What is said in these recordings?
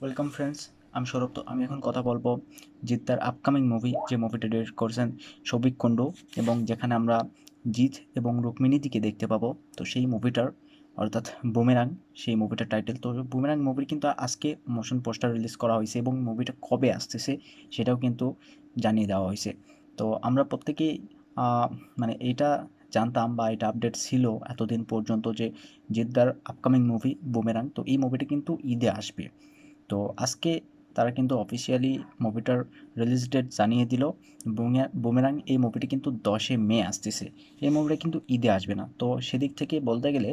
Welcome friends আমি সৌরভ তো আমি এখন কথা বলব জিৎদার আপকামিং মুভি যে মুভিটা ডিরেক্ট করেছেন সৌভিক কুণ্ডু এবং যেখানে আমরা জিৎ এবং রুক্মিণীদিকে দেখতে পাবো। তো সেই মুভিটার অর্থাৎ বুমেরাং সেই মুভিটার টাইটেল তো বুমেরাং মুভির কিন্তু আজকে মোশন পোস্টার রিলিজ করা হয়েছে, এবং মুভিটা কবে আসতেছে সেটাও কিন্তু জানিয়ে দেওয়া হয়েছে। তো আমরা প্রত্যেকেই মানে এটা জানতাম বা এটা আপডেট ছিল এতদিন পর্যন্ত যে জিদ্দার আপকামিং মুভি বুমেরাং তো এই মুভিটা কিন্তু ঈদে আসবে। তো আজকে তারা কিন্তু অফিসিয়ালি মুভিটার রিলিজ ডেট জানিয়ে দিল। বুমেরাং এই মুভিটি কিন্তু দশে মে আসতেছে। এই মুভিটা কিন্তু ঈদে আসবে না। তো সেদিক থেকে বলতে গেলে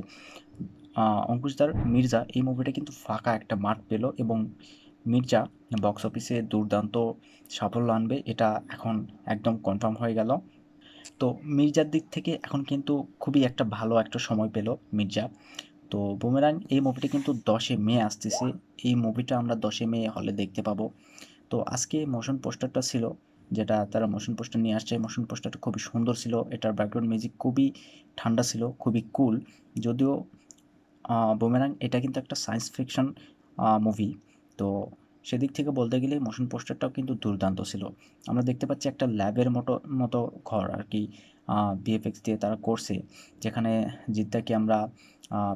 অঙ্কুশদার মির্জা এই মুভিটা কিন্তু ফাঁকা একটা মাঠ পেল এবং মির্জা বক্স অফিসে দুর্দান্ত সাফল্য আনবে এটা এখন একদম কনফার্ম হয়ে গেল। তো মির্জার দিক থেকে এখন কিন্তু খুবই একটা ভালো একটা সময় পেল মির্জা। তো বুমেরাং এই মুভিটা কিন্তু দশে মে আসতেছে। এই মুভিটা আমরা দশে মে হলে দেখতে পাবো। তো আজকে মোশন পোস্টারটা ছিল, যেটা তারা মোশন পোস্টার নিয়ে আসছে। মোশন পোস্টারটা খুবই সুন্দর ছিল। এটার ব্যাকগ্রাউন্ড মিউজিক খুবই ঠান্ডা ছিল, খুবই কুল যদিও বুমেরাং এটা কিন্তু একটা সায়েন্স ফিকশন মুভি তো সেদিক থেকে বলতে গেলে মোশন পোস্টারটাও কিন্তু দুর্দান্ত ছিল। আমরা দেখতে পাচ্ছি একটা ল্যাবের মতো মতো ঘর আর কি বিএফএক্স দিয়ে তারা করছে, যেখানে জিদ্দাকে আমরা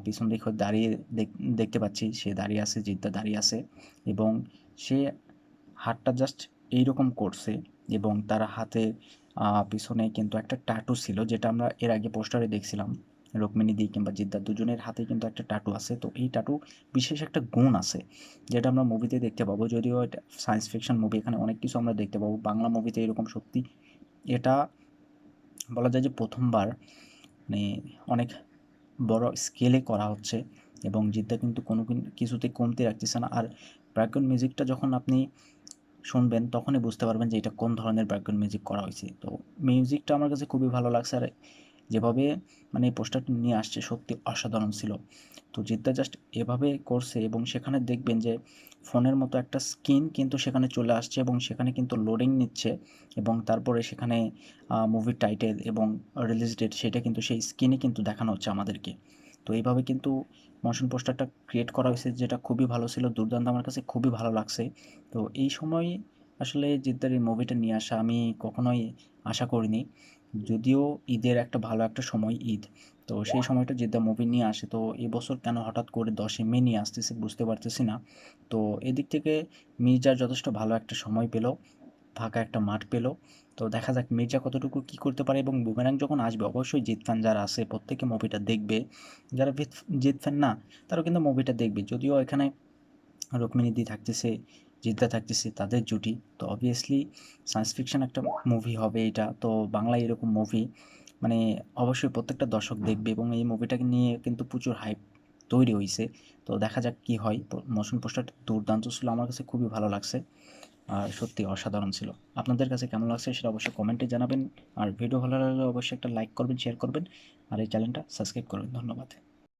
পিছন দিকে দাঁড়িয়ে দেখ- দেখতে পাচ্ছি, সে দাঁড়িয়ে আছে, জিদ্দা দাঁড়িয়ে আছে, এবং সে হাতটা জাস্ট এইরকম করছে, এবং তার হাতে পিছনে কিন্তু একটা টাটু ছিল, যেটা আমরা এর আগে পোস্টারে দেখছিলাম। রুক্মিণী দি কিংবা জিদ্দার দুজনের হাতে কিন্তু একটা টাটু আছে। তো এই টাটু বিশেষ একটা গুণ আছে, যেটা আমরা মুভিতে দেখতে পাবো। যদিও এটা সায়েন্স ফিকশন মুভি এখানে অনেক কিছু আমরা দেখতে পাবো। বাংলা মুভিতে এরকম সত্যি এটা বলা যায় যে প্রথমবার মানে অনেক বড় স্কেলে করা হচ্ছে এবং জিদ্দা কিন্তু কোনো কিছুতে কমতি রাখতেছে না। আর ব্যাকগ্রাউন্ড মিউজিকটা যখন আপনি শুনবেন, তখনই বুঝতে পারবেন যে এটা কোন ধরনের ব্যাকগ্রাউন্ড মিউজিক করা হয়েছে। তো মিউজিকটা আমার কাছে খুবই ভালো লাগছে। আর যেভাবে মানে এই পোস্টারটি নিয়ে আসছে, সত্যি অসাধারণ ছিল। তো জিদ্দা জাস্ট এভাবে করছে এবং সেখানে দেখবেন যে ফোনের মতো একটা স্ক্রিন কিন্তু সেখানে চলে আসছে এবং সেখানে কিন্তু লোডিং নিচ্ছে এবং তারপরে সেখানে মুভির টাইটেল এবং রিলিজ ডেট সেটা কিন্তু সেই স্ক্রিনে কিন্তু দেখানো হচ্ছে আমাদেরকে। তো এইভাবে কিন্তু মোশন পোস্টারটা ক্রিয়েট করা হয়েছে যেটা খুবই ভালো ছিল, দুর্দান্ত আমার কাছে খুবই ভালো লাগছে। তো এই সময় আসলে জিদ্দার এই মুভিটা নিয়ে আসা আমি কখনোই আশা করিনি। যদিও ঈদের একটা ভালো একটা সময় ঈদ। তো সেই সময়টা জেদ্দা মুভি নিয়ে আসে, তো এবছর কেন হঠাৎ করে দশে মে নিয়ে আসতেছে বুঝতে পারতেছি না। তো এদিক থেকে মির্জার যথেষ্ট ভালো একটা সময় পেল, ফাঁকা একটা মাঠ পেল। তো দেখা যাক মির্জা কতটুকু কী করতে পারে এবং বুমেরাং যখন আসবে, অবশ্যই জিৎ ফ্যান যারা আছে, প্রত্যেকে মুভিটা দেখবে। যারা জিৎ ফ্যান না, তারাও কিন্তু মুভিটা দেখবে। যদিও এখানে রুক্মিণীদি থাকতেছে, জিদ্দা থাকতেছে, তাদের জুটি। তো অবভিয়াসলি সায়েন্স ফিকশন একটা মুভি হবে এটা। তো বাংলায় এরকম মুভি মানে অবশ্যই প্রত্যেকটা দর্শক দেখবে এবং এই মুভিটাকে নিয়ে কিন্তু প্রচুর হাইপ তৈরি হয়েছে তো দেখা যাক কি হয়। মোশন পোস্টারটা দুর্দান্ত ছিল, আমার কাছে খুবই ভালো লাগছে। আর সত্যি অসাধারণ ছিল। আপনাদের কাছে কেমন লাগছে সেটা অবশ্যই কমেন্টে জানাবেন। আর ভিডিও ভালো লাগলে অবশ্যই একটা লাইক করবেন শেয়ার করবেন। আর এই চ্যানেলটা সাবস্ক্রাইব করবেন। ধন্যবাদ।